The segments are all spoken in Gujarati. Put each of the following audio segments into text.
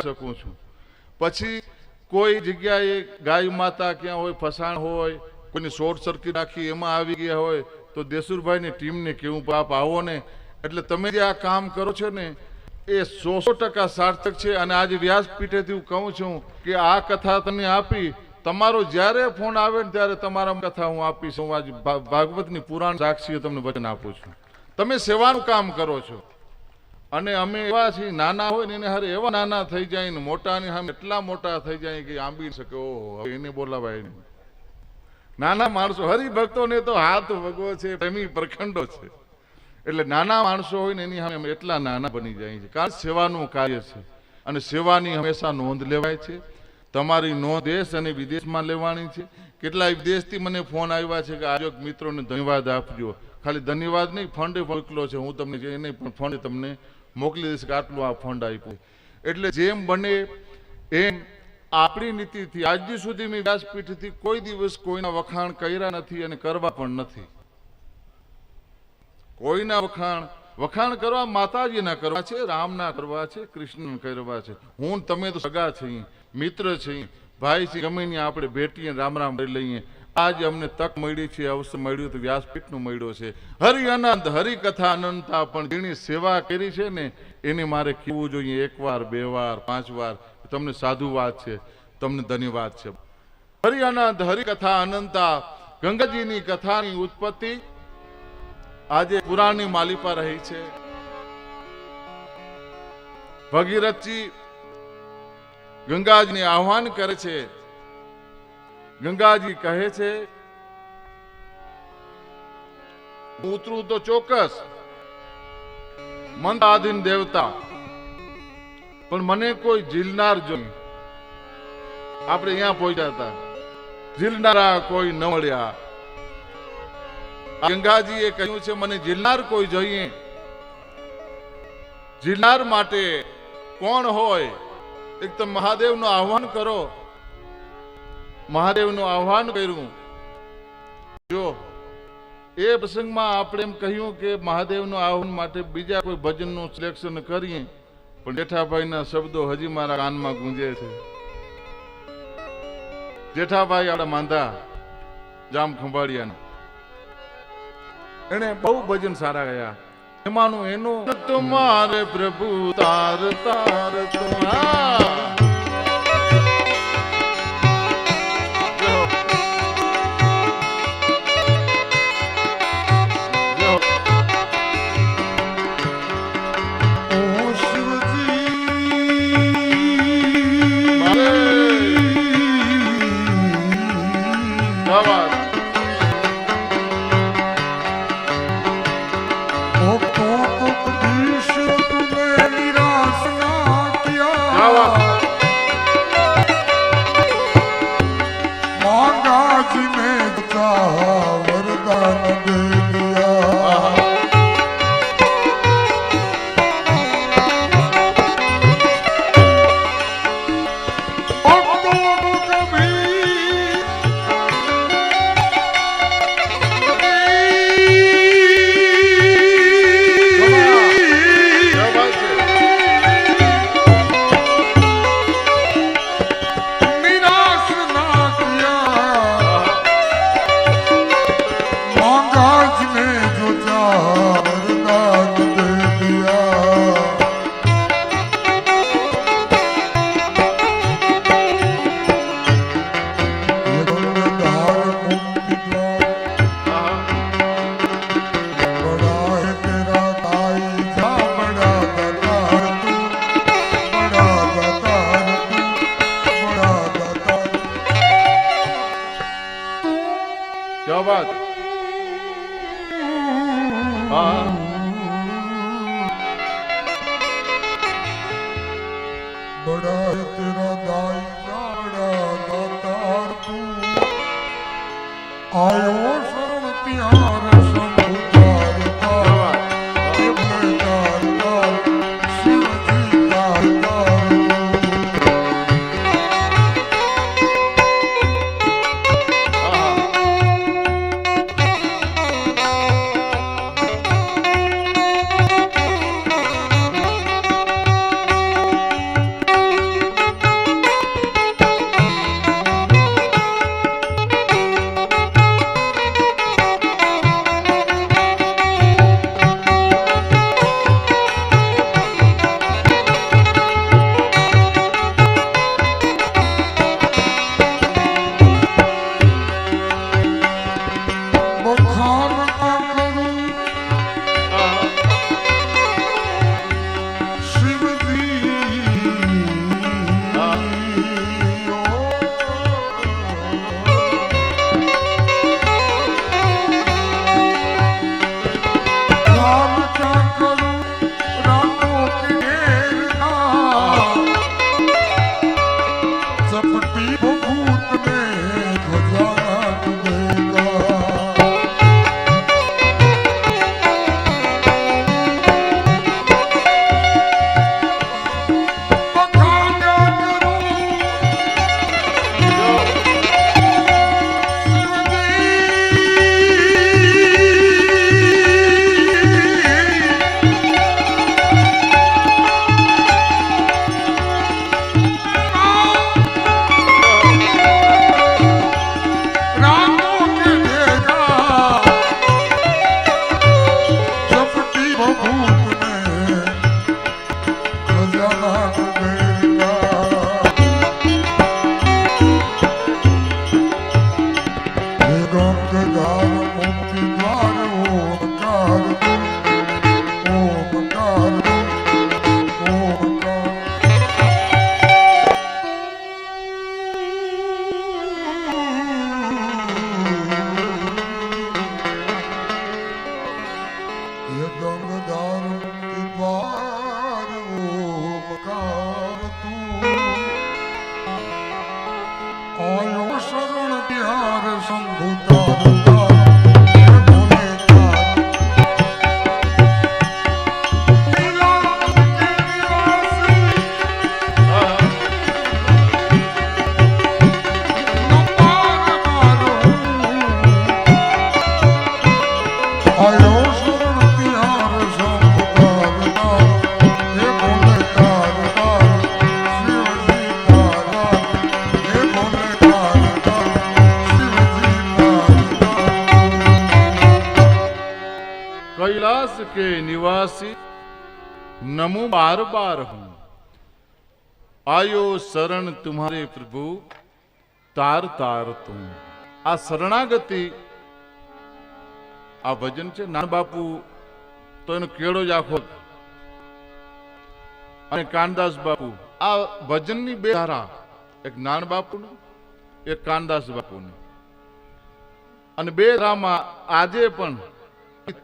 શકું છું. પછી કોઈ જગ્યાએ ગાય માતા ક્યાં હોય, ફસાણ હોય, કોઈને શોર્ટ સર્કિટ રાખી એમાં આવી ગયા હોય, તો દેસુરભાઈની ટીમને કેવું પાપ આવો ને? એટલે તમે જે આ કામ કરો છો ને, એ સો સો ટકા સાર્થક છે. અને આજે વ્યાસપીઠેથી હું કહું છું કે આ કથા તમને આપી, તમારો જ્યારે ફોન આવે ને ત્યારે તમારા કથા હું આપીશ. હું આજે ભાગવતની પુરાણ સાક્ષીએ તમને વચન આપું છું. તમે સેવાનું કામ કરો છો. અને અમે એવા છીએ, નાના હોય ને એને હારે એવા નાના થઈ જાય ને મોટા ને સામે એટલા મોટા થઈ જાય કે આંબી શકે. ઓહો એને બોલાવાય નહીં. નાના માણસો, હરિભક્તોને તો હાથ ભગવો છે, પ્રેમી પ્રખંડો છે. એટલે નાના માણસો હોય ને એની સામે એટલા નાના બની જાય છે. કારણ સેવાનું કાર્ય છે. અને સેવાની હંમેશા નોંધ લેવાય છે. તમારી નોંધ દેશ અને વિદેશમાં લેવાની છે. કેટલાય વિદેશથી મને ફોન આવ્યા છે કે આયોગ મિત્રોને ધન્યવાદ આપજો. ખાલી ધન્યવાદ નહીં, ફંડ મોકલો છે. હું તમને નહીં પણ ફંડ તમને મોકલી દઈશ કે આટલું આ ફંડ આપ્યું. એટલે જેમ બને એમ આપણી નીતિથી આજ સુધી મેં વ્યાસપીઠથી કોઈ દિવસ કોઈના વખાણ કર્યા નથી અને કરવા પણ નથી. કોઈના વખાણ વખાણ કરવા માતાજીના કરવા છે રામના કરવા છે કૃષ્ણના કરવા છે. હું, તમે તો સગા છીએ મિત્ર છીએ ભાઈ છે, ગમે આપણે ભેટીએ રામ રામ લઈએ. આજ અમને તક મળી છે, અવસર મળ્યું તો વ્યાસપીઠનું મળ્યો છે. હરિ અનંત હરિકથા અનંતા પણ જેની સેવા કરી છે ને, એને મારે કહેવું જોઈએ એક વાર બે વાર, પાંચ વાર તમને સાધુવાદ છે, તમને ધન્યવાદ છે. હરિ અનંત હરિકથા અનંતા ગંગાજીની કથાની ઉત્પત્તિ આજે પુરાણની માલિપા રહી છે. ભગીરથજી ગંગાજીને આહવાન કરે છે ગંગાજી કહે છે, ઉતરું તો ચોક્કસ મંદાધીન દેવતા, પણ મને કોઈ જીલનાર જો આપણે અહીંયા પહોંચ્યા હતા. જીલનારા કોઈ ન મળ્યા. ગંગાજીએ કહ્યું છે, મને જીલનાર કોઈ જોઈએ. જીલનાર માટે કોણ હોય? એક તો મહાદેવનું આહવાન કરો. મહાદેવનું આહ્વાન કર્યું જો એ પ્રસંગમાં આપણે એમ કહ્યું કે મહાદેવનું આહ્વાન માટે બીજા કોઈ ભજનનું સિલેક્શન કરીએ પણ જેઠાભાઈના શબ્દો હજી મારા કાનમાં ગુંજે છે જેઠાભાઈ આપણા માંદા જામ ખંભાળિયાના એને બહુ ભજન સારા ગયા એમાંનું એનું તમારે પ્રભુ તાર તાર તુમ્હારા અમદાવાદ. હા. બડા તેરા દાઈ નાડા દાતાર તું શરણ પિયા Sambuta. नमो बार बार हूं आयो शरण तुम्हारे प्रभु तार तार તું આ શરણાગતિ આ ભજન છે નાન બાપુ તો એનો કેળો જ આખો અને કાનદાસ બાપુ આ ભજનની બે ધારા એક નાન બાપુનું એક કાનદાસ બાપુની અને બે ધારામાં આજે પણ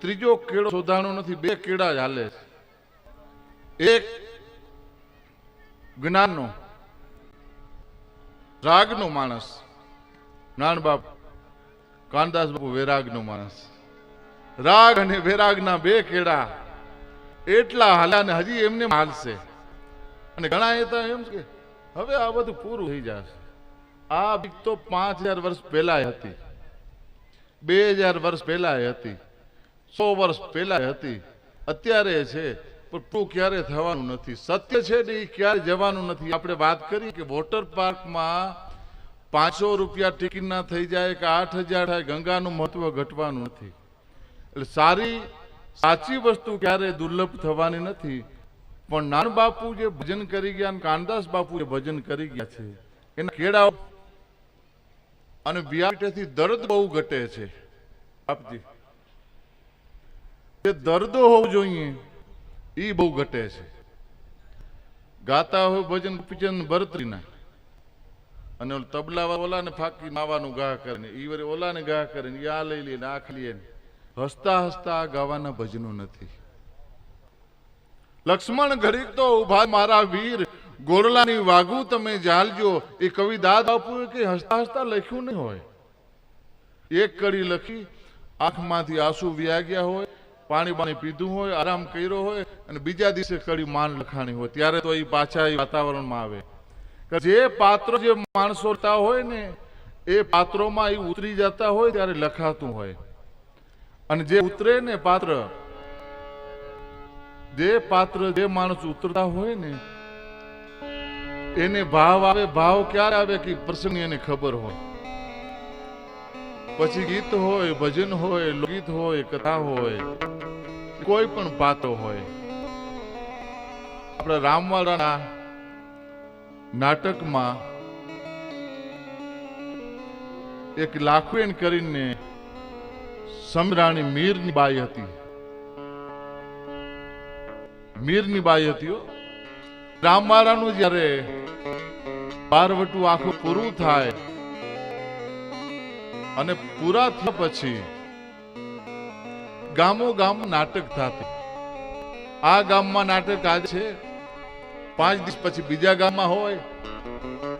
ત્રીજો કેળો શોધાણો નથી બે કેળા જ હાલે છે એક જ્ઞાનનો, રાગનો માણસ નાન બાપ કાનદાસ બાપુ વૈરાગનો માણસ. રાગ અને વૈરાગના બે કેળા એટલા હાલ્યા ને હજી એમને હાલશે. અને ઘણા એ તો એમ કે, હવે આ બધું પૂરું થઈ જશે. આ બીક તો પાંચ હજાર વર્ષ પહેલા હતી. બે હજાર વર્ષ પહેલા હતી. સો વર્ષ પહેલા હતી. અત્યારે છે પણ ટુ ક્યારે થવાનું નથી? સત્ય છે ને એ ક્યારે જવાનું નથી? આપણે વાત કરી કે વોટર પાર્કમાં પાંચસો રૂપિયા ટિકિટ ના થઈ જાય કે આઠ હજાર થાય, ગંગાનું મહત્વ ઘટવાનું નથી. એટલે સારી, સાચી વસ્તુ ક્યારે દુર્લભ થવાની નથી. પણ નાન બાપુ જે ભજન કરી ગયા અને કાનદાસ બાપુ જે ભજન કરી ગયા છે, એના કેળા અને વ્યાપીટેથી દર્દ બહુ ઘટે છે. આપજી જે દર્દો હોવું જોઈએ એ બહુ ઘટે છે. ગાતા હોય ભજન પિચન ભરતરીના અને ઓલા તબલા ઓલા ફાકી માવાનું ગાહ કરે ઈ વરે ઓલાને ગાહ કરે આ લઈ લઈને આ ખાલી હસતા હસતા ગાવાના ભજનો નથી. લક્ષ્મણ ઘડીક તો ઊભા મારા વીર, ગોરલાની વાગુ તમે જાલજો. એ કવિ દાદ બાપુએ કે હસતા હસતા લખ્યું નહીં હોય? એક કડી લખી, આંખમાંથી આંસુ વ્યાગ્યા હોય પાણી પાણી પીધું હોય, આરામ કર્યો હોય અને બીજા દિવસે કડી માન લખાણી હોય, ત્યારે તો એ પાછા એ વાતાવરણમાં આવે. જે પાત્રો, જે માણસો હોય ને, એ પાત્રોમાં એ ઉતરી જતા હોય ત્યારે લખાતું હોય. અને જે ઉતરે ને પાત્ર, જે પાત્ર, જે માણસ ઉતરતા હોય ને, એને ભાવ આવે, ભાવ ક્યારે આવે કે પ્રસંગ એને ખબર હોય. પછી ગીત હોય, ભજન હોય, લોકગીત હોય, કથા હોય, કોઈ પણ પાત્ર હોય આપણા રામવાળાના નાટકમાં એક લાખવેન કરીને સમરાણી મીરની બાઈ હતી મીરની બાઈ હતી. રામવાળાનું જ્યારે બારવટું આખું પૂરું થાય અને પૂરા થયા પછી ગામો ગામ નાટક થતી. આ ગામમાં નાટક આજે છે. પાંચ દિવસ પછી બીજા ગામમાં હોય,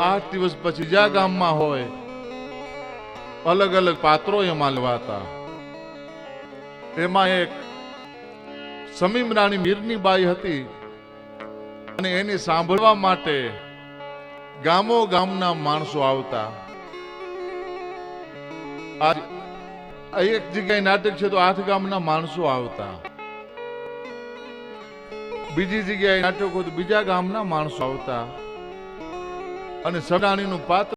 આઠ દિવસ પછી બીજા ગામમાં હોય. અલગ અલગ પાત્રો એમાં લેવાતા. એમાં એક સમીમ રાણી મીરની બાઈ હતી અને એને સાંભળવા માટે ગામો ગામના માણસો આવતા. આજ એક જગ્યાએ નાટક છે તો આઠ ગામના માણસો આવતા. બીજી જગ્યાએ નાટક હોય તો બીજા ગામના માણસો આવતા. અને સડાણીનું પાત્ર